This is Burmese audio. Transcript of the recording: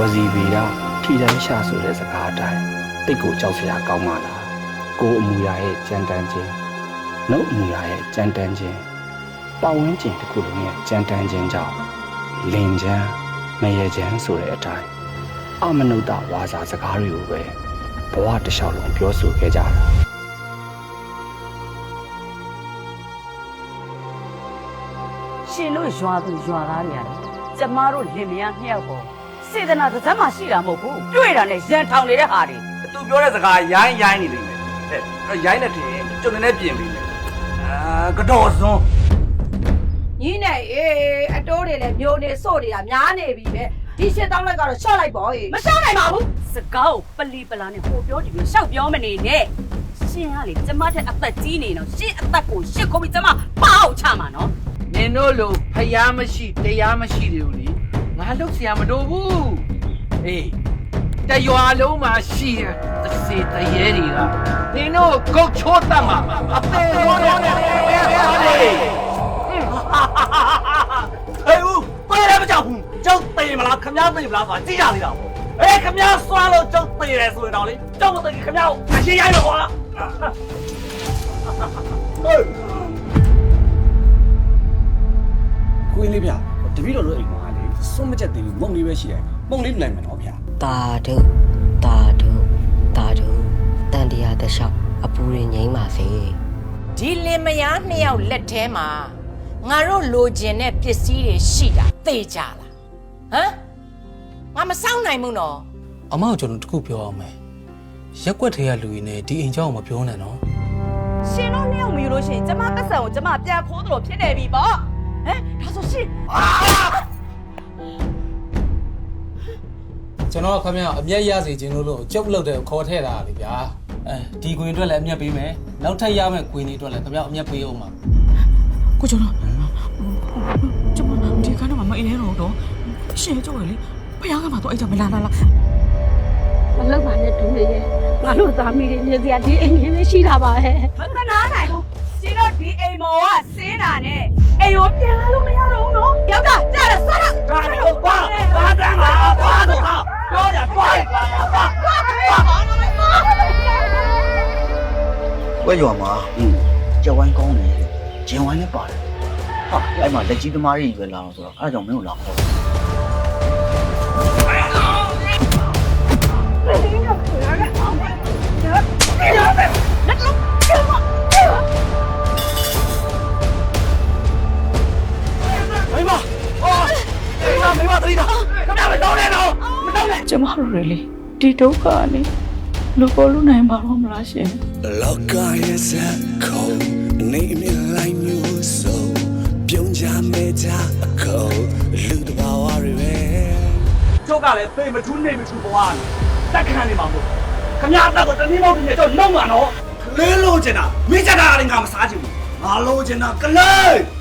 ဝစီဗီဒထီတန်းရှာဆိုတဲ့စကားအတိုင်းတိတ်ကိုကြောက်စရာကောင်းပါလားကိုအမူအရာရဲ့ကြမ်းတမ်းခြင်းနှုတ်အမူအရာရဲ့ကြမ်းတမ်းခြင်းပတ်ဝန်းကျင်တစ်ခုလုံးရဲ့ကြမ်းတမ်းခြင်းကြောင့်လင်ချမ်းမရေချမ်းဆိုတဲ့အတိုင်းအမနုဿဝါစာစကားတွေကိုပဲဘဝတစ်လျှောက်လုံးပြောဆိုခဲ့ကြတာရှင်တို့ရွာသူရွာသားတွေရတယ်ကျမတို့လင်မယားနှစ်ယောက်ပေါ် စေတနာတစ်စက်မှရှိတာမဟုတ်ဘူးတွေ့တာနဲ့ရန်ထောင်နေတဲ့ဟာတွေသူပြောတဲ့စကားရိုင်းရိုင်းနေလိမ့်မယ်ဟဲ့အဲ့ရိုင်းတဲ့ထင်ကျုံနေနဲ့ပြင်ပြီလေအာကတော့စွန်းညီနဲ့အေးအတိုးတွေလည်းမျိုးနေစို့နေတာများနေပြီပဲဒီရှစ်တောင်းလိုက်ကတော့ရှော့လိုက်ပေါ့အေးမရှော့နိုင်ပါဘူးစကားကိုပလီပလာနဲ့ဟိုပြောဒီလိုရှောက်ပြောမနေနဲ့ရှင်ကလေကျမထက်အသက်ကြီးနေတော့ရှင်အသက်ကိုရှစ်ခုပြီးကျမပေါအောင်ချမှာနော်နင်တို့လိုဖျားမရှိတရားမရှိတွေကိုလေ ငါလုတ်เสียမလို့ဘူးအေးတရွာလုံးမှာရှိတဲ့သစေတရေတွေကနင်တို့ကုတ်ချိုးတတ်မှာအသေးရောနဲ့ပဲဟာလေ ဟေးဦးပြေးလည်းမကြောက်ဘူးကျုပ်တေမလားခမားတေမလားဆိုတာကြည့်ကြသေးတာပေါ့အေးခမားစွာလို့ကျုပ်တေတယ်ဆိုရင်တော့လေကျုပ်မတေခမားကိုအရှင်းရိုက်တော့ကွာဟေး ကိုင်းလေးဗျတပည့်တော်တို့အိမ်မှာလေ စွန့်မချက်သေးဘူးမုံလေးပဲရှိတယ်မုံလေးလူလိုက်မယ်နော်ဗျ တာဒုတာဒုတာဒုတန်တရားတစ်လျှောက်အပူရင်ငိမ့်ပါစေ ဒီလင်မယားနှစ်ယောက်လက်ထဲမှာငါတို့လိုချင်တဲ့ပစ္စည်းတွေရှိတာသိကြလားဟမ်ငါမစောင့်နိုင်ဘူးနော် အမောက်ကျွန်တော်တခုပြောအောင်မယ်ရက်ွက်ထဲကလူတွေနဲ့ဒီအိမ်เจ้าကိုမပြောနဲ့နော် ရှင်တို့နှစ်ယောက်မယူလို့ရှိရင်ကျမပတ်စံကိုကျမပြန်ခိုးသလိုဖြစ်နေပြီပေါ့ဟမ်ဒါဆိုရှင် ကျွန်တော်ကခင်ဗျားအမျက်ရစေခြင်းလို့လို့ကျုပ်လုပ်တဲ့ခေါ်ထည့်တာလေဗျာအဲဒီကွင်အတွက်လည်းအမျက်ပေးမယ်နောက်ထပ်ရမယ့်ကွင်တွေအတွက်လည်းခင်ဗျားအမျက်ပေးအောင်ပါကိုကျော်တော့ကျမဒီကနေ့မှမအင်းနေတော့တော့ရှင်ကျုပ်ရလေဖယားကမှတော့အဲ့ကြောင့်မလာလာလာမလောက်ပါနဲ့ဒူနေရဲ့ငါတို့သားမီးတွေနေစရာဒီအိမ်ကြီးလေးရှိတာပါဟဲ့မကနာနိုင်ဘူးရှင်တို့ဒီအိမ်မော်ကစင်းတာနဲ့အိမ်ကိုပြန်လာလို့ ဟာပြောကြတွားပါပါဝဲရွာမှာကြက်ဝိုင်းကောင်းတယ်ဂျင်ဝိုင်းလည်းပါတယ်ဟာအဲ့မှာလက်ကြီးသမားတွေပဲလာတော့ဆိုတော့အဲ့ဒါကြောင့်မင်းတို့လာခေါ်တယ် ကျမတို့ရလေဒီဒုက္ခကနေလူပေါ်လူနိုင်ပါတော့မလားရှင်လောကရဲ့စက်ခုံနေမြလိုက်မျိုးစုံပြုံးကြမဲကြခုံလူတဘာဝတွေပဲကျုပ်ကလည်းသိမထူးနေမထူးဘဝနဲ့တက်ခံနေမှာမို့ခမားတော့တနည်းမောက်နေတော့လုံးမှာနော်ကလေးလို့ချင်တာမိချတာလည်းငါမစားချင်ဘူးငါလို့ချင်တာကလေး